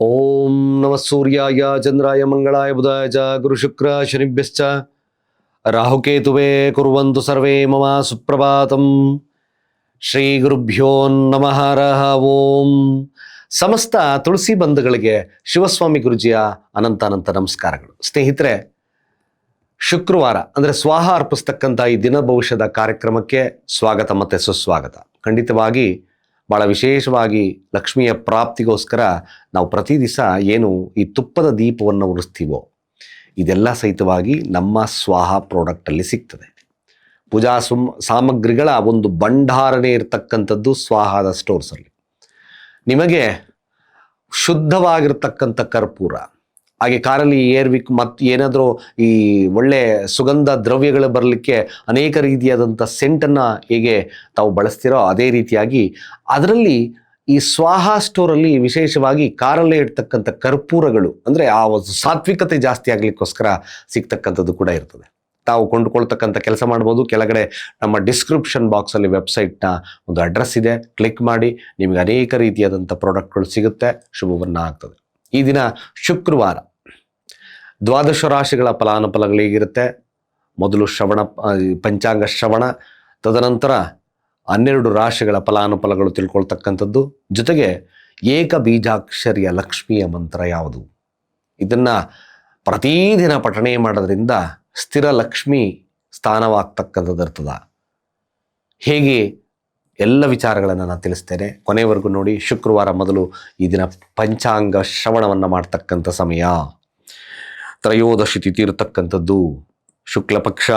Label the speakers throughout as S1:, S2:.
S1: ಓಂ ನಮ ಸೂರ್ಯಾಯ ಚಂದ್ರಾಯ ಮಂಗಳಾಯ ಬುಧಾಯ ಚ ಗುರು ಶುಕ್ರ ಶನಿಭ್ಯಶ್ಚ ರಾಹುಕೇತುವೆ ಕುರುವಂತು ಸರ್ವೇ ಮಮ ಸುಪ್ರಭಾತಂ ಶ್ರೀ ಗುರುಭ್ಯೋ ನಮಃ ಓಂ ಸಮಸ್ತ ತುಳಸಿ ಬಂಧುಗಳಿಗೆ ಶಿವಸ್ವಾಮಿ ಗುರುಜಿಯ ಅನಂತ ಅನಂತ ನಮಸ್ಕಾರಗಳು. ಸ್ನೇಹಿತರೆ, ಶುಕ್ರವಾರ, ಅಂದರೆ ಸ್ವಾಹ ಅರ್ಪಿಸ್ತಕ್ಕಂಥ ಈ ದಿನ ಭವಿಷ್ಯದ ಕಾರ್ಯಕ್ರಮಕ್ಕೆ ಸ್ವಾಗತ ಮತ್ತು ಸುಸ್ವಾಗತ. ಖಂಡಿತವಾಗಿ ಭಾಳ ವಿಶೇಷವಾಗಿ ಲಕ್ಷ್ಮಿಯ ಪ್ರಾಪ್ತಿಗೋಸ್ಕರ ನಾವು ಪ್ರತಿ ದಿವಸ ಏನು ಈ ತುಪ್ಪದ ದೀಪವನ್ನು ಉರಿಸ್ತೀವೋ, ಇದೆಲ್ಲ ಸಹಿತವಾಗಿ ನಮ್ಮ ಸ್ವಾಹ ಪ್ರಾಡಕ್ಟಲ್ಲಿ ಸಿಗ್ತದೆ. ಪೂಜಾ ಸುಮ್ ಸಾಮಗ್ರಿಗಳ ಒಂದು ಭಂಡಾರನೇ ಇರತಕ್ಕಂಥದ್ದು ಸ್ವಾಹದ ಸ್ಟೋರ್ಸಲ್ಲಿ. ನಿಮಗೆ ಶುದ್ಧವಾಗಿರ್ತಕ್ಕಂಥ ಕರ್ಪೂರ ಹಾಗೆ ಕಾರಲ್ಲಿ ಏರ್ವಿಕ್ ಮತ್ತು ಏನಾದರೂ ಈ ಒಳ್ಳೆ ಸುಗಂಧ ದ್ರವ್ಯಗಳು ಬರಲಿಕ್ಕೆ ಅನೇಕ ರೀತಿಯಾದಂಥ ಸೆಂಟನ್ನು ಹೇಗೆ ತಾವು ಬಳಸ್ತೀರೋ ಅದೇ ರೀತಿಯಾಗಿ ಅದರಲ್ಲಿ ಈ ಸ್ವಾಹ ಸ್ಟೋರಲ್ಲಿ ವಿಶೇಷವಾಗಿ ಕಾರಲ್ಲೇ ಇಡ್ತಕ್ಕಂಥ ಕರ್ಪೂರಗಳು ಅಂದರೆ ಆ ಒಂದು ಸಾತ್ವಿಕತೆ ಜಾಸ್ತಿ ಆಗಲಿಕ್ಕೋಸ್ಕರ ಸಿಗ್ತಕ್ಕಂಥದ್ದು ಕೂಡ ಇರ್ತದೆ. ತಾವು ಕೊಂಡುಕೊಳ್ತಕ್ಕಂಥ ಕೆಲಸ ಮಾಡ್ಬೋದು. ಕೆಳಗಡೆ ನಮ್ಮ ಡಿಸ್ಕ್ರಿಪ್ಷನ್ ಬಾಕ್ಸಲ್ಲಿ ವೆಬ್ಸೈಟ್ನ ಒಂದು ಅಡ್ರೆಸ್ ಇದೆ. ಕ್ಲಿಕ್ ಮಾಡಿ ನಿಮಗೆ ಅನೇಕ ರೀತಿಯಾದಂಥ ಪ್ರಾಡಕ್ಟ್ಗಳು ಸಿಗುತ್ತೆ. ಶುಭವನ್ನು ಆಗ್ತದೆ. ಈ ದಿನ ಶುಕ್ರವಾರ. ದ್ವಾದಶ ರಾಶಿಗಳ ಫಲಾನುಫಲಗಳು ಹೇಗಿರುತ್ತೆ? ಮೊದಲು ಶ್ರವಣ ಪಂಚಾಂಗ ಶ್ರವಣ, ತದನಂತರ ಹನ್ನೆರಡು ರಾಶಿಗಳ ಫಲಾನುಫಲಗಳು ತಿಳ್ಕೊಳ್ತಕ್ಕಂಥದ್ದು. ಜೊತೆಗೆ ಏಕ ಬೀಜಾಕ್ಷರಿಯ ಲಕ್ಷ್ಮಿಯ ಮಂತ್ರ ಯಾವುದು? ಇದನ್ನು ಪ್ರತಿದಿನ ಪಠಣೆ ಮಾಡೋದ್ರಿಂದ ಸ್ಥಿರ ಲಕ್ಷ್ಮಿ ಸ್ಥಾನವಾಗ್ತಕ್ಕಂಥದ್ದು ಇರ್ತದ ಹೇಗೆ? ಎಲ್ಲ ವಿಚಾರಗಳನ್ನು ನಾನು ತಿಳಿಸ್ತೇನೆ. ಕೊನೆವರೆಗೂ ನೋಡಿ, ಶುಕ್ರವಾರ ಮೊದಲು ಈ ದಿನ ಪಂಚಾಂಗ ಶ್ರವಣವನ್ನು ಮಾಡ್ತಕ್ಕಂಥ ಸಮಯ. ತ್ರಯೋದಶಿ ತಿಥಿ ಇರತಕ್ಕಂಥದ್ದು. ಶುಕ್ಲಪಕ್ಷ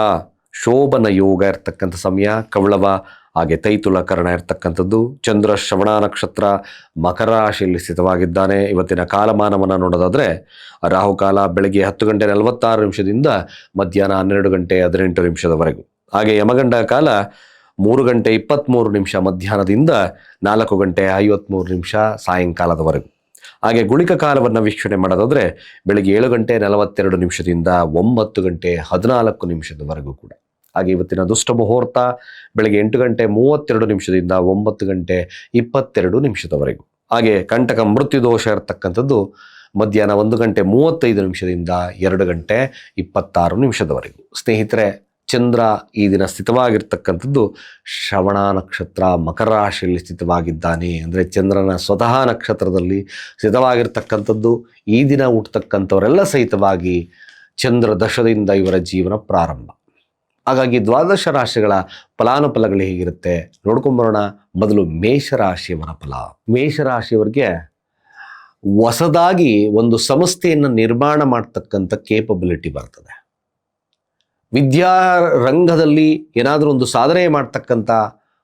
S1: ಶೋಭನ ಯೋಗ ಇರ್ತಕ್ಕಂಥ ಸಮಯ ಕವಳವ ಹಾಗೆ ತೈತುಲಕರಣ ಇರ್ತಕ್ಕಂಥದ್ದು. ಚಂದ್ರ ಶ್ರವಣ ನಕ್ಷತ್ರ ಮಕರ ರಾಶಿಯಲ್ಲಿ ಸ್ಥಿತವಾಗಿದ್ದಾನೆ. ಇವತ್ತಿನ ಕಾಲಮಾನವನ್ನು ನೋಡೋದಾದರೆ ರಾಹುಕಾಲ ಬೆಳಗ್ಗೆ ಹತ್ತು ಗಂಟೆ ನಲವತ್ತಾರು ನಿಮಿಷದಿಂದ ಮಧ್ಯಾಹ್ನ ಹನ್ನೆರಡು ಗಂಟೆ ಹದಿನೆಂಟು ನಿಮಿಷದವರೆಗೂ. ಹಾಗೆ ಯಮಗಂಡ ಕಾಲ ಮೂರು ಗಂಟೆ ಇಪ್ಪತ್ತ್ಮೂರು ನಿಮಿಷ ಮಧ್ಯಾಹ್ನದಿಂದ ನಾಲ್ಕು ಗಂಟೆ ಐವತ್ತ್ಮೂರು ನಿಮಿಷ ಸಾಯಂಕಾಲದವರೆಗೂ. ಹಾಗೆ ಗುಣಿಕ ಕಾಲವನ್ನು ವೀಕ್ಷಣೆ ಮಾಡೋದಾದರೆ ಬೆಳಗ್ಗೆ ಏಳು ಗಂಟೆ ನಲವತ್ತೆರಡು ನಿಮಿಷದಿಂದ ಒಂಬತ್ತು ಗಂಟೆ ಹದಿನಾಲ್ಕು ನಿಮಿಷದವರೆಗೂ ಕೂಡ. ಹಾಗೆ ಇವತ್ತಿನ ದುಷ್ಟ ಮುಹೂರ್ತ ಬೆಳಗ್ಗೆ ಎಂಟು ಗಂಟೆ ಮೂವತ್ತೆರಡು ನಿಮಿಷದಿಂದ ಒಂಬತ್ತು ಗಂಟೆ ಇಪ್ಪತ್ತೆರಡು ನಿಮಿಷದವರೆಗೂ. ಹಾಗೆ ಕಂಟಕ ಮೃತ್ಯು ದೋಷ ಇರತಕ್ಕಂಥದ್ದು ಮಧ್ಯಾಹ್ನ ಒಂದು ಗಂಟೆ ಮೂವತ್ತೈದು ನಿಮಿಷದಿಂದ ಎರಡು ಗಂಟೆ ಇಪ್ಪತ್ತಾರು ನಿಮಿಷದವರೆಗೂ. ಸ್ನೇಹಿತರೆ ಚಂದ್ರ ಈ ದಿನ ಸ್ಥಿತವಾಗಿರ್ತಕ್ಕಂಥದ್ದು ಶ್ರವಣ ನಕ್ಷತ್ರ, ಮಕರ ರಾಶಿಯಲ್ಲಿ ಸ್ಥಿತವಾಗಿದ್ದಾನೆ. ಅಂದರೆ ಚಂದ್ರನ ಸ್ವತಃ ನಕ್ಷತ್ರದಲ್ಲಿ ಸ್ಥಿತವಾಗಿರ್ತಕ್ಕಂಥದ್ದು, ಈ ದಿನ ಹುಟ್ಟತಕ್ಕಂಥವರೆಲ್ಲ ಸಹಿತವಾಗಿ ಚಂದ್ರ ದಶದಿಂದ ಇವರ ಜೀವನ ಪ್ರಾರಂಭ. ಹಾಗಾಗಿ ದ್ವಾದಶ ರಾಶಿಗಳ ಫಲಾನುಫಲಗಳು ಹೇಗಿರುತ್ತೆ? ನೋಡ್ಕೊಂಬರೋಣ. ಮೊದಲು ಮೇಷರಾಶಿಯವರ ಫಲ. ಮೇಷರಾಶಿಯವರಿಗೆ ಹೊಸದಾಗಿ ಒಂದು ಸಂಸ್ಥೆಯನ್ನು ನಿರ್ಮಾಣ ಮಾಡ್ತಕ್ಕಂಥ ಕೇಪಬಿಲಿಟಿ ಬರ್ತದೆ. ವಿದ್ಯಾ ರಂಗದಲ್ಲಿ ಏನಾದರೂ ಒಂದು ಸಾಧನೆ ಮಾಡ್ತಕ್ಕಂಥ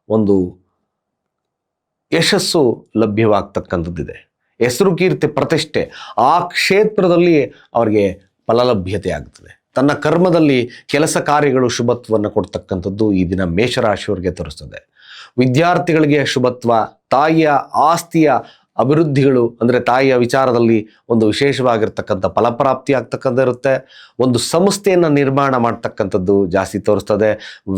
S1: ಒಂದು ಯಶಸ್ಸು ಲಭ್ಯವಾಗ್ತಕ್ಕಂಥದ್ದಿದೆ. ಹೆಸರು ಕೀರ್ತಿ ಪ್ರತಿಷ್ಠೆ ಆ ಕ್ಷೇತ್ರದಲ್ಲಿ ಅವರಿಗೆ ಫಲಲಭ್ಯತೆ ಆಗ್ತದೆ. ತನ್ನ ಕರ್ಮದಲ್ಲಿ ಕೆಲಸ ಕಾರ್ಯಗಳು ಶುಭತ್ವವನ್ನು ಕೊಡ್ತಕ್ಕಂಥದ್ದು ಈ ದಿನ ಮೇಷರಾಶಿಯವರಿಗೆ ತೋರಿಸ್ತದೆ. ವಿದ್ಯಾರ್ಥಿಗಳಿಗೆ ಶುಭತ್ವ, ತಾಯಿಯ ಆಸ್ತಿಯ ಅಭಿವೃದ್ಧಿಗಳು ಅಂದರೆ ತಾಯಿಯ ವಿಚಾರದಲ್ಲಿ ಒಂದು ವಿಶೇಷವಾಗಿರ್ತಕ್ಕಂಥ ಫಲಪ್ರಾಪ್ತಿ ಆಗ್ತಕ್ಕಂಥ ಇರುತ್ತೆ. ಒಂದು ಸಂಸ್ಥೆಯನ್ನು ನಿರ್ಮಾಣ ಮಾಡ್ತಕ್ಕಂಥದ್ದು ಜಾಸ್ತಿ ತೋರಿಸ್ತದೆ.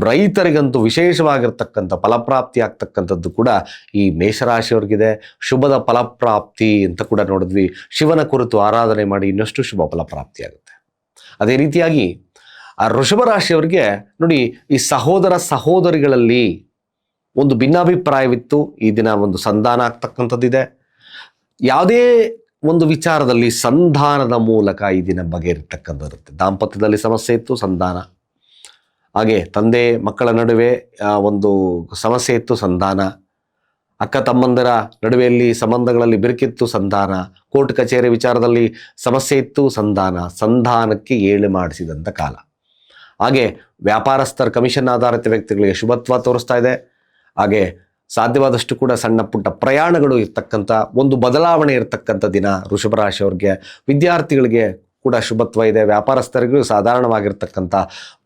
S1: ರೈತರಿಗಂತೂ ವಿಶೇಷವಾಗಿರ್ತಕ್ಕಂಥ ಫಲಪ್ರಾಪ್ತಿ ಆಗ್ತಕ್ಕಂಥದ್ದು ಕೂಡ ಈ ಮೇಷರಾಶಿಯವ್ರಿಗಿದೆ. ಶುಭದ ಫಲಪ್ರಾಪ್ತಿ ಅಂತ ಕೂಡ ನೋಡಿದ್ವಿ. ಶಿವನ ಕುರಿತು ಆರಾಧನೆ ಮಾಡಿ ಇನ್ನಷ್ಟು ಶುಭ ಫಲಪ್ರಾಪ್ತಿ ಆಗುತ್ತೆ. ಅದೇ ರೀತಿಯಾಗಿ ಆ ವೃಷಭ ರಾಶಿಯವರಿಗೆ ನೋಡಿ ಈ ಸಹೋದರ ಸಹೋದರಿಗಳಲ್ಲಿ ಒಂದು ಭಿನ್ನಾಭಿಪ್ರಾಯವಿತ್ತು. ಈ ದಿನ ಒಂದು ಸಂಧಾನ ಆಗ್ತಕ್ಕಂಥದ್ದಿದೆ. ಯಾವುದೇ ಒಂದು ವಿಚಾರದಲ್ಲಿ ಸಂಧಾನದ ಮೂಲಕ ಈ ದಿನ ಬಗೆಹರಿತಕ್ಕಂಥದ್ದಿರುತ್ತೆ ದಾಂಪತ್ಯದಲ್ಲಿ ಸಮಸ್ಯೆ ಇತ್ತು, ಸಂಧಾನ. ಹಾಗೆ ತಂದೆ, ಮಕ್ಕಳ ನಡುವೆ ಒಂದು ಸಮಸ್ಯೆ ಇತ್ತು, ಸಂಧಾನ. ಅಕ್ಕ ತಮ್ಮಂದರ ನಡುವೆಯಲ್ಲಿ ಸಂಬಂಧಗಳಲ್ಲಿ ಬಿರುಕಿತ್ತು, ಸಂಧಾನ. ಕೋರ್ಟ್ ಕಚೇರಿ ವಿಚಾರದಲ್ಲಿ ಸಮಸ್ಯೆ ಇತ್ತು, ಸಂಧಾನ. ಸಂಧಾನಕ್ಕೆ ಏಳು ಮಾಡಿಸಿದಂಥ ಕಾಲ. ಹಾಗೆ ವ್ಯಾಪಾರಸ್ಥರ ಕಮಿಷನ್ ಆಧಾರಿತ ವ್ಯಕ್ತಿಗಳಿಗೆ ಶುಭತ್ವ ತೋರಿಸ್ತಾ ಇದೆ. ಹಾಗೆ ಸಾಧ್ಯವಾದಷ್ಟು ಕೂಡ ಸಣ್ಣ ಪುಟ್ಟ ಪ್ರಯಾಣಗಳು ಇರ್ತಕ್ಕಂಥ ಒಂದು ಬದಲಾವಣೆ ಇರತಕ್ಕಂಥ ದಿನ ವೃಷಭರಾಶಿಯವ್ರಿಗೆ ವಿದ್ಯಾರ್ಥಿಗಳಿಗೆ ಕೂಡ ಶುಭತ್ವ ಇದೆ. ವ್ಯಾಪಾರಸ್ಥರಿಗೂ ಸಾಧಾರಣವಾಗಿರ್ತಕ್ಕಂಥ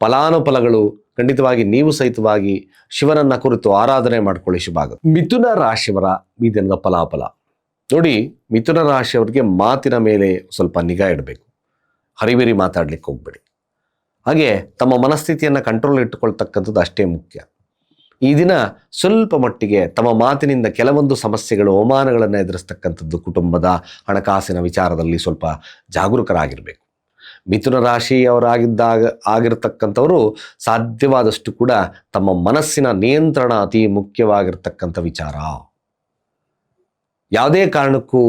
S1: ಫಲಾನುಫಲಗಳು ಖಂಡಿತವಾಗಿ ನೀವು ಸಹಿತವಾಗಿ ಶಿವನನ್ನ ಕುರಿತು ಆರಾಧನೆ ಮಾಡಿಕೊಳ್ಳಿ ಶುಭ ಆಗುತ್ತೆ. ಮಿಥುನ ರಾಶಿಯವರ ಈ ದಿನದ ಫಲಾಫಲ. ನೋಡಿ, ಮಿಥುನ ರಾಶಿಯವರಿಗೆ ಮಾತಿನ ಮೇಲೆ ಸ್ವಲ್ಪ ನಿಗಾ ಇಡಬೇಕು. ಹರಿವಿರಿ ಮಾತಾಡ್ಲಿಕ್ಕೆ ಹೋಗ್ಬೇಡಿ. ಹಾಗೆ ತಮ್ಮ ಮನಸ್ಥಿತಿಯನ್ನು ಕಂಟ್ರೋಲ್ ಇಟ್ಟುಕೊಳ್ತಕ್ಕಂಥದ್ದು ಅಷ್ಟೇ ಮುಖ್ಯ. ಈ ದಿನ ಸ್ವಲ್ಪ ಮಟ್ಟಿಗೆ ತಮ್ಮ ಮಾತಿನಿಂದ ಕೆಲವೊಂದು ಸಮಸ್ಯೆಗಳು, ಅವಮಾನಗಳನ್ನು ಎದುರಿಸ್ತಕ್ಕಂಥದ್ದು ಕುಟುಂಬದ ಹಣಕಾಸಿನ ವಿಚಾರದಲ್ಲಿ ಸ್ವಲ್ಪ ಜಾಗರೂಕರಾಗಿರಬೇಕು. ಮಿಥುನ ರಾಶಿಯವರಾಗಿದ್ದಾಗ, ಆಗಿರತಕ್ಕಂಥವರು ಸಾಧ್ಯವಾದಷ್ಟು ಕೂಡ ತಮ್ಮ ಮನಸ್ಸಿನ ನಿಯಂತ್ರಣ ಅತಿ ಮುಖ್ಯವಾಗಿರ್ತಕ್ಕಂಥ ವಿಚಾರ. ಯಾವುದೇ ಕಾರಣಕ್ಕೂ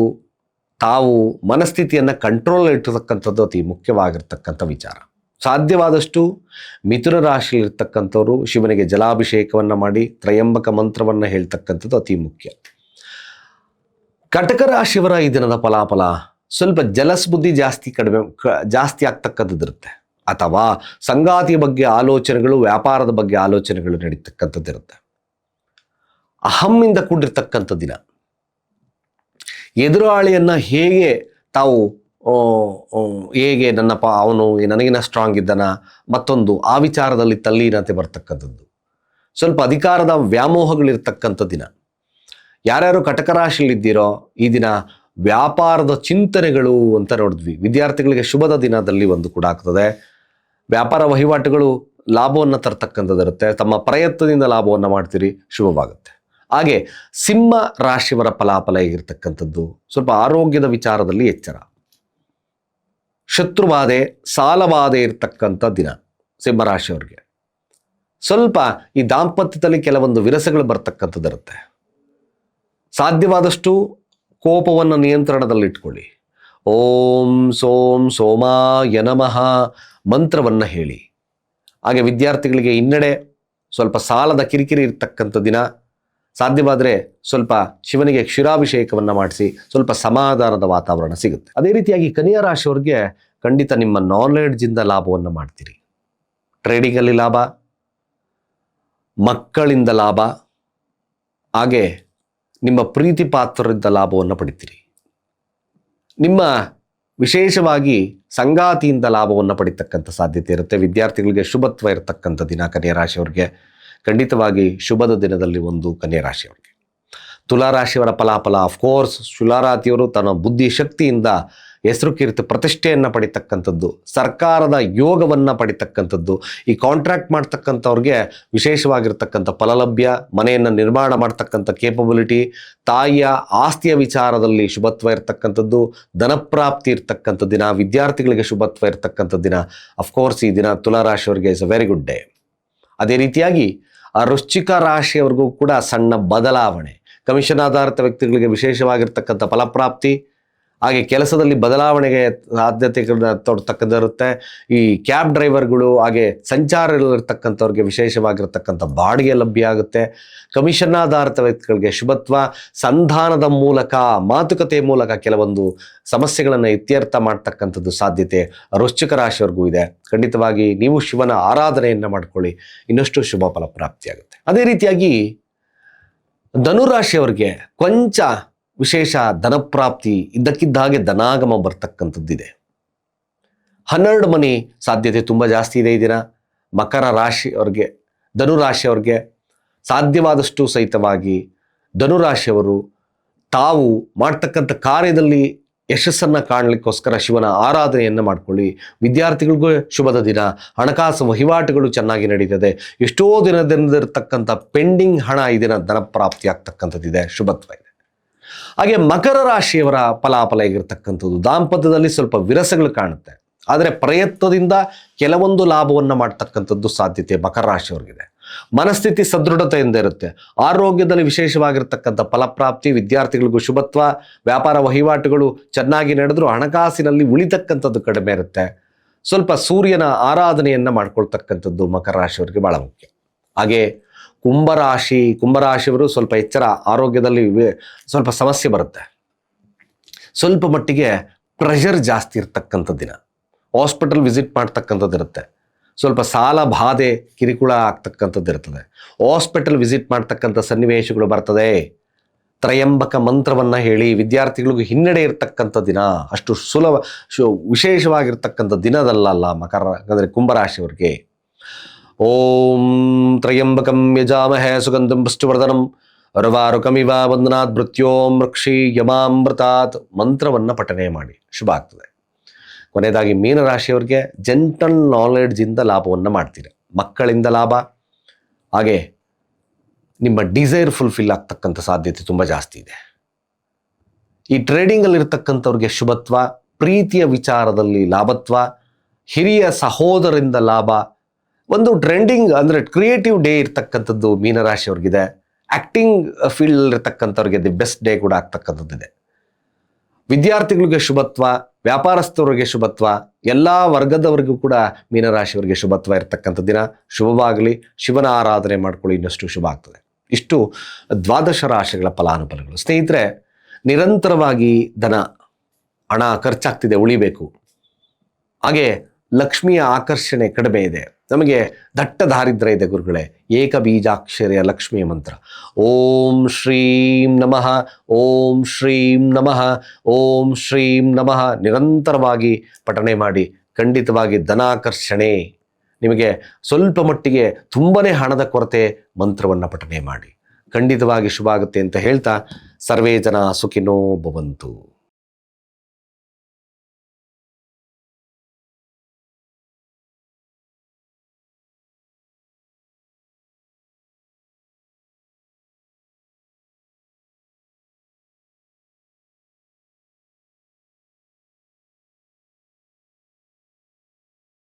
S1: ತಾವು ಮನಸ್ಥಿತಿಯನ್ನು ಕಂಟ್ರೋಲ್ ಇಟ್ಟಿರತಕ್ಕಂಥದ್ದು ಅತಿ ಮುಖ್ಯವಾಗಿರ್ತಕ್ಕಂಥ ವಿಚಾರ. ಸಾಧ್ಯವಾದಷ್ಟು ಮಿಥುನ ರಾಶಿಯಲ್ಲಿರ್ತಕ್ಕಂಥವ್ರು ಶಿವನಿಗೆ ಜಲಾಭಿಷೇಕವನ್ನು ಮಾಡಿ ತ್ರಯಂಬಕ ಮಂತ್ರವನ್ನು ಹೇಳ್ತಕ್ಕಂಥದ್ದು ಅತಿ ಮುಖ್ಯ. ಕಟಕ ರಾಶಿಯವರ ಈ ದಿನದ ಫಲಾಫಲ ಸ್ವಲ್ಪ ಜಲಸ್ಬುದ್ಧಿ ಜಾಸ್ತಿ ಕಡಿಮೆ ಜಾಸ್ತಿ ಆಗ್ತಕ್ಕಂಥದ್ದಿರುತ್ತೆ ಅಥವಾ ಸಂಗಾತಿ ಬಗ್ಗೆ ಆಲೋಚನೆಗಳು, ವ್ಯಾಪಾರದ ಬಗ್ಗೆ ಆಲೋಚನೆಗಳು ನಡೀತಕ್ಕಂಥದ್ದಿರುತ್ತೆ ಅಹಮ್ಮಿಂದ ಕೂಡಿರ್ತಕ್ಕಂಥ ದಿನ. ಎದುರಾಳಿಯನ್ನು ಹೇಗೆ ತಾವು ಆ, ನನ್ನ ಹೇಗೆ ನನ್ನಪ್ಪ ಅವನು ನನಗಿನ ಸ್ಟ್ರಾಂಗ್ ಇದ್ದಾನ? ಮತ್ತೊಂದು ಆ ವಿಚಾರದಲ್ಲಿ ತಲ್ಲೀನತೆ ಬರ್ತಕ್ಕಂಥದ್ದು. ಸ್ವಲ್ಪ ಅಧಿಕಾರದ ವ್ಯಾಮೋಹಗಳಿರ್ತಕ್ಕಂಥ ದಿನ. ಯಾರ್ಯಾರು ಕಟಕ ರಾಶಿಯಲ್ಲಿದ್ದೀರೋ ಈ ದಿನ ವ್ಯಾಪಾರದ ಚಿಂತನೆಗಳು ಅಂತ ನೋಡಿದ್ವಿ. ವಿದ್ಯಾರ್ಥಿಗಳಿಗೆ ಶುಭದ ದಿನದಲ್ಲಿ ಒಂದು ಕೂಡ ಆಗ್ತದೆ. ವ್ಯಾಪಾರ ವಹಿವಾಟುಗಳು ಲಾಭವನ್ನು ತರ್ತಕ್ಕಂಥದ್ದಿರುತ್ತೆ. ತಮ್ಮ ಪ್ರಯತ್ನದಿಂದ ಲಾಭವನ್ನು ಮಾಡ್ತೀರಿ ಶುಭವಾಗುತ್ತೆ. ಹಾಗೆ ಸಿಂಹ ರಾಶಿಯವರ ಫಲಾಫಲ ಹೇಗಿರ್ತಕ್ಕಂಥದ್ದು? ಸ್ವಲ್ಪ ಆರೋಗ್ಯದ ವಿಚಾರದಲ್ಲಿ ಎಚ್ಚರ. ಶತ್ರುಬಾಧೆ ಸಾಲಬಾಧೆ ಇರತಕ್ಕಂಥ ದಿನ ಸಿಂಹರಾಶಿಯವ್ರಿಗೆ. ಸ್ವಲ್ಪ ಈ ದಾಂಪತ್ಯದಲ್ಲಿ ಕೆಲವೊಂದು ವಿರಸಗಳು ಬರ್ತಕ್ಕಂಥದ್ದಿರುತ್ತೆ. ಸಾಧ್ಯವಾದಷ್ಟು ಕೋಪವನ್ನು ನಿಯಂತ್ರಣದಲ್ಲಿಟ್ಕೊಳ್ಳಿ. ಓಂ ಸೋಂ ಸೋಮಾಯ ನಮಃ ಮಂತ್ರವನ್ನು ಹೇಳಿ. ಹಾಗೆ ವಿದ್ಯಾರ್ಥಿಗಳಿಗೆ ಹಿನ್ನಡೆ ಸ್ವಲ್ಪ ಸಾಲದ ಕಿರಿಕಿರಿ ಇರತಕ್ಕಂಥ ದಿನ ಸಾಧ್ಯವಾದರೆ ಸ್ವಲ್ಪ ಶಿವನಿಗೆ ಕ್ಷೀರಾಭಿಷೇಕವನ್ನು ಮಾಡಿಸಿ, ಸ್ವಲ್ಪ ಸಮಾಧಾನದ ವಾತಾವರಣ ಸಿಗುತ್ತೆ. ಅದೇ ರೀತಿಯಾಗಿ ಕನ್ಯಾ ರಾಶಿಯವ್ರಿಗೆ ಖಂಡಿತ ನಿಮ್ಮ ನಾಲೆಡ್ಜಿಂದ ಲಾಭವನ್ನು ಮಾಡ್ತೀರಿ. ಟ್ರೇಡಿಂಗಲ್ಲಿ ಲಾಭ, ಮಕ್ಕಳಿಂದ ಲಾಭ, ಹಾಗೆ ನಿಮ್ಮ ಪ್ರೀತಿ ಪಾತ್ರರಿಂದ ಲಾಭವನ್ನು ಪಡಿತೀರಿ. ನಿಮ್ಮ ವಿಶೇಷವಾಗಿ ಸಂಗಾತಿಯಿಂದ ಲಾಭವನ್ನು ಪಡಿತಕ್ಕಂಥ ಸಾಧ್ಯತೆ ಇರುತ್ತೆ. ವಿದ್ಯಾರ್ಥಿಗಳಿಗೆ ಶುಭತ್ವ ಇರತಕ್ಕಂಥ ದಿನ ಕನ್ಯಾ ರಾಶಿಯವ್ರಿಗೆ. ಖಂಡಿತವಾಗಿ ಶುಭದ ದಿನದಲ್ಲಿ ಒಂದು ಕನ್ಯಾ ರಾಶಿಯವರಿಗೆ. ತುಲಾರಾಶಿಯವರ ಫಲಾಫಲ ಅಫ್ಕೋರ್ಸ್ ಶುಲಾರಾತಿಯವರು ತನ್ನ ಬುದ್ಧಿ ಶಕ್ತಿಯಿಂದ ಹೆಸರು ಕೀರ್ತಿ ಪ್ರತಿಷ್ಠೆಯನ್ನು ಪಡಿತಕ್ಕಂಥದ್ದು, ಸರ್ಕಾರದ ಯೋಗವನ್ನು ಪಡಿತಕ್ಕಂಥದ್ದು, ಈ ಕಾಂಟ್ರಾಕ್ಟ್ ಮಾಡ್ತಕ್ಕಂಥವ್ರಿಗೆ ವಿಶೇಷವಾಗಿರ್ತಕ್ಕಂಥ ಫಲಲಭ್ಯ, ಮನೆಯನ್ನು ನಿರ್ಮಾಣ ಮಾಡ್ತಕ್ಕಂಥ ಕೇಪಬಿಲಿಟಿ ತಾಯಿಯ ಆಸ್ತಿಯ ವಿಚಾರದಲ್ಲಿ ಶುಭತ್ವ ಇರತಕ್ಕಂಥದ್ದು, ಧನಪ್ರಾಪ್ತಿ ಇರ್ತಕ್ಕಂಥ ದಿನ, ವಿದ್ಯಾರ್ಥಿಗಳಿಗೆ ಶುಭತ್ವ ಇರತಕ್ಕಂಥ ದಿನ. ಅಫ್ಕೋರ್ಸ್ ಈ ದಿನ ತುಲಾರಾಶಿಯವರಿಗೆ is a very good day ಅದೇ ರೀತಿಯಾಗಿ ಆ ವೃಶ್ಚಿಕ ರಾಶಿಯವರೆಗೂ ಕೂಡ ಸಣ್ಣ ಬದಲಾವಣೆ. ಕಮಿಷನ್ ಆಧಾರಿತ ವ್ಯಕ್ತಿಗಳಿಗೆ ವಿಶೇಷವಾಗಿರ್ತಕ್ಕಂಥ ಫಲಪ್ರಾಪ್ತಿ ಹಾಗೆ ಕೆಲಸದಲ್ಲಿ ಬದಲಾವಣೆಗೆ ಆದ್ಯತೆಗಳನ್ನ ತೊಡತಕ್ಕದ್ದಿರುತ್ತೆ ಈ ಕ್ಯಾಬ್ ಡ್ರೈವರ್ಗಳು ಹಾಗೆ ಸಂಚಾರದಲ್ಲಿರ್ತಕ್ಕಂಥವ್ರಿಗೆ ವಿಶೇಷವಾಗಿರ್ತಕ್ಕಂಥ ಬಾಡಿಗೆ ಲಭ್ಯ ಆಗುತ್ತೆ. ಕಮಿಷನ್ ಆಧಾರಿತ ವ್ಯಕ್ತಿಗಳಿಗೆ ಶುಭತ್ವ, ಸಂಧಾನದ ಮೂಲಕ, ಮಾತುಕತೆ ಮೂಲಕ ಕೆಲವೊಂದು ಸಮಸ್ಯೆಗಳನ್ನು ಇತ್ಯರ್ಥ ಮಾಡ್ತಕ್ಕಂಥದ್ದು ಸಾಧ್ಯತೆ ವೃಶ್ಚಿಕ ರಾಶಿಯವರೆಗೂ ಇದೆ. ಖಂಡಿತವಾಗಿ ನೀವು ಶಿವನ ಆರಾಧನೆಯನ್ನು ಮಾಡ್ಕೊಳ್ಳಿ. ಇನ್ನಷ್ಟು ಶುಭ ಫಲ ಪ್ರಾಪ್ತಿಯಾಗುತ್ತೆ. ಅದೇ ರೀತಿಯಾಗಿ ಧನುರಾಶಿಯವರಿಗೆ ಕೊಂಚ ವಿಶೇಷ ಧನಪ್ರಾಪ್ತಿ ಇದ್ದಕ್ಕಿದ್ದ ಹಾಗೆ ಧನಾಗಮ ಬರ್ತಕ್ಕಂಥದ್ದಿದೆ. ಹನ್ನೆರಡು ಮನೆ ಸಾಧ್ಯತೆ ತುಂಬ ಜಾಸ್ತಿ ಇದೆ ಈ ದಿನ. ಮಕರ ರಾಶಿಯವ್ರಿಗೆ ಧನುರಾಶಿಯವ್ರಿಗೆ ಸಾಧ್ಯವಾದಷ್ಟು ಸಹಿತವಾಗಿ ಧನುರಾಶಿಯವರು ತಾವು ಮಾಡ್ತಕ್ಕಂಥ ಕಾರ್ಯದಲ್ಲಿ ಯಶಸ್ಸನ್ನು ಕಾಣಲಿಕ್ಕೋಸ್ಕರ ಶಿವನ ಆರಾಧನೆಯನ್ನು ಮಾಡ್ಕೊಳ್ಳಿ. ವಿದ್ಯಾರ್ಥಿಗಳಿಗೂ ಶುಭದ ದಿನ. ಹಣಕಾಸು ವಹಿವಾಟುಗಳು ಚೆನ್ನಾಗಿ ನಡೀತದೆ. ಎಷ್ಟೋ ದಿನದಿಂದಿರತಕ್ಕಂಥ ಪೆಂಡಿಂಗ್ ಹಣ ಈ ದಿನ ಧನಪ್ರಾಪ್ತಿ ಆಗ್ತಕ್ಕಂಥದ್ದಿದೆ ಶುಭತ್ವ ಹಾಗೆ ಮಕರ ರಾಶಿಯವರ ಫಲಾಫಲ ಹೇಗಿರ್ತಕ್ಕಂಥದ್ದು? ದಾಂಪತ್ಯದಲ್ಲಿ ಸ್ವಲ್ಪ ವಿರಸಗಳು ಕಾಣುತ್ತೆ. ಆದರೆ ಪ್ರಯತ್ನದಿಂದ ಕೆಲವೊಂದು ಲಾಭವನ್ನು ಮಾಡ್ತಕ್ಕಂಥದ್ದು ಸಾಧ್ಯತೆ ಮಕರ ರಾಶಿಯವರಿಗಿದೆ. ಮನಸ್ಥಿತಿ ಸದೃಢತೆಯಿಂದ ಇರುತ್ತೆ. ಆರೋಗ್ಯದಲ್ಲಿ ವಿಶೇಷವಾಗಿರ್ತಕ್ಕಂಥ ಫಲಪ್ರಾಪ್ತಿ, ವಿದ್ಯಾರ್ಥಿಗಳಿಗೂ ಶುಭತ್ವ, ವ್ಯಾಪಾರ ವಹಿವಾಟುಗಳು, ಚೆನ್ನಾಗಿ ನಡೆದರೂ ಹಣಕಾಸಿನಲ್ಲಿ ಉಳಿತಕ್ಕಂಥದ್ದು ಕಡಿಮೆ ಇರುತ್ತೆ. ಸ್ವಲ್ಪ ಸೂರ್ಯನ ಆರಾಧನೆಯನ್ನು ಮಾಡ್ಕೊಳ್ತಕ್ಕಂಥದ್ದು ಮಕರ ರಾಶಿಯವರಿಗೆ ಬಹಳ ಮುಖ್ಯ. ಹಾಗೆ ಕುಂಭರಾಶಿ, ಕುಂಭರಾಶಿಯವರು ಸ್ವಲ್ಪ ಎಚ್ಚರ, ಆರೋಗ್ಯದಲ್ಲಿ ಸ್ವಲ್ಪ ಸಮಸ್ಯೆ ಬರುತ್ತೆ. ಸ್ವಲ್ಪ ಮಟ್ಟಿಗೆ ಪ್ರೆಷರ್ ಜಾಸ್ತಿ ಇರ್ತಕ್ಕಂಥ ದಿನ. ಹಾಸ್ಪಿಟಲ್ ವಿಸಿಟ್ ಮಾಡ್ತಕ್ಕಂಥದ್ದು ಇರುತ್ತೆ. ಸ್ವಲ್ಪ ಸಾಲ ಬಾಧೆ, ಕಿರಿಕುಳ ಆಗ್ತಕ್ಕಂಥದ್ದು ಇರ್ತದೆ. ಹಾಸ್ಪಿಟಲ್ ವಿಸಿಟ್ ಮಾಡ್ತಕ್ಕಂಥ ಸನ್ನಿವೇಶಗಳು ಬರ್ತದೆ. ತ್ರಯಂಬಕ ಮಂತ್ರವನ್ನು ಹೇಳಿ ವಿದ್ಯಾರ್ಥಿಗಳಿಗೂ ಹಿನ್ನಡೆ ಇರತಕ್ಕಂಥ ದಿನ. ಅಷ್ಟು ಸುಲಭ ವಿಶೇಷವಾಗಿರ್ತಕ್ಕಂಥ ದಿನದಲ್ಲ ಮಕರ, ಅಂದರೆ ಕುಂಭರಾಶಿಯವರಿಗೆ. ಓಂ ಯಜಾಮಹೇ ಸುಗಂಧಂ ಪುಷ್ಟಿವರ್ಧನಂ ಅರವಾರುಕಮಿವ ವಂದನಾತ್ ಮೃತ್ಯೋಂ ವೃಕ್ಷಿ ಯಮಾಮೃತಾತ್ ಮಂತ್ರವನ್ನು ಪಠನೆ ಮಾಡಿ ಶುಭ ಆಗ್ತದೆ. ಕೊನೆಯದಾಗಿ ಮೀನರಾಶಿಯವರಿಗೆ ಜೆಂಟಲ್ ನಾಲೆಡ್ಜಿಂದ ಲಾಭವನ್ನು ಮಾಡ್ತೀರಿ. ಮಕ್ಕಳಿಂದ ಲಾಭ. ಹಾಗೆ ನಿಮ್ಮ ಡಿಸೈರ್ ಫುಲ್ಫಿಲ್ ಆಗ್ತಕ್ಕಂಥ ಸಾಧ್ಯತೆ ತುಂಬ ಜಾಸ್ತಿ ಇದೆ. ಈ ಟ್ರೇಡಿಂಗಲ್ಲಿ ಇರ್ತಕ್ಕಂಥವ್ರಿಗೆ ಶುಭತ್ವ, ಪ್ರೀತಿಯ ವಿಚಾರದಲ್ಲಿ ಲಾಭತ್ವ, ಹಿರಿಯ ಸಹೋದರಿಂದ ಲಾಭ ಒಂದು ಟ್ರೆಂಡಿಂಗ್ ಅಂದರೆ ಕ್ರಿಯೇಟಿವ್ ಡೇ ಇರ್ತಕ್ಕಂಥದ್ದು ಮೀನರಾಶಿಯವ್ರಿಗಿದೆ ಆ್ಯಕ್ಟಿಂಗ್ ಫೀಲ್ಡಲ್ಲಿರ್ತಕ್ಕಂಥವ್ರಿಗೆ ದಿ ಬೆಸ್ಟ್ ಡೇ ಕೂಡ ಆಗ್ತಕ್ಕಂಥದ್ದಿದೆ. ವಿದ್ಯಾರ್ಥಿಗಳಿಗೆ ಶುಭತ್ವ, ವ್ಯಾಪಾರಸ್ಥರಿಗೆ ಶುಭತ್ವ, ಎಲ್ಲ ವರ್ಗದವರಿಗೂ ಕೂಡ ಮೀನರಾಶಿಯವರಿಗೆ ಶುಭತ್ವ ಇರತಕ್ಕಂಥ ದಿನ. ಶುಭವಾಗಲಿ, ಶಿವನ ಆರಾಧನೆ ಮಾಡಿಕೊಳ್ಳಿ, ಇನ್ನಷ್ಟು ಶುಭ ಆಗ್ತದೆ. ಇಷ್ಟು ದ್ವಾದಶ ರಾಶಿಗಳ ಫಲಾನುಫಲಗಳು ಸ್ನೇಹಿತರೆ, ನಿರಂತರವಾಗಿ ಧನ, ಹಣ ಖರ್ಚಾಗ್ತಿದೆ, ಉಳಿಬೇಕು. ಹಾಗೆ ಲಕ್ಷ್ಮಿಯ ಆಕರ್ಷಣೆ ಕಡಿಮೆ ಇದೆ. ನಮಗೆ ದಟ್ಟ ದಾರಿದ್ರ್ಯ ಇದೆ ಗುರುಗಳೇ. ಏಕ ಬೀಜಾಕ್ಷರಿಯ ಲಕ್ಷ್ಮಿಯ ಮಂತ್ರ. ಓಂ ಶ್ರೀಂ ನಮಃ, ಓಂ ಶ್ರೀಂ ನಮಃ, ಓಂ ಶ್ರೀಂ ನಮಃ. ನಿರಂತರವಾಗಿ ಪಠನೆ ಮಾಡಿ, ಖಂಡಿತವಾಗಿ ಧನಾಕರ್ಷಣೆ. ನಿಮಗೆ ಸ್ವಲ್ಪ ಮಟ್ಟಿಗೆ ತುಂಬನೇ ಹಣದ ಕೊರತೆ ಮಂತ್ರವನ್ನು ಪಠನೆ ಮಾಡಿ. ಖಂಡಿತವಾಗಿ ಶುಭ ಆಗುತ್ತೆ ಅಂತ ಹೇಳ್ತಾ, ಸರ್ವೇ ಜನ ಸುಖಿನೋ ಭವಂತು.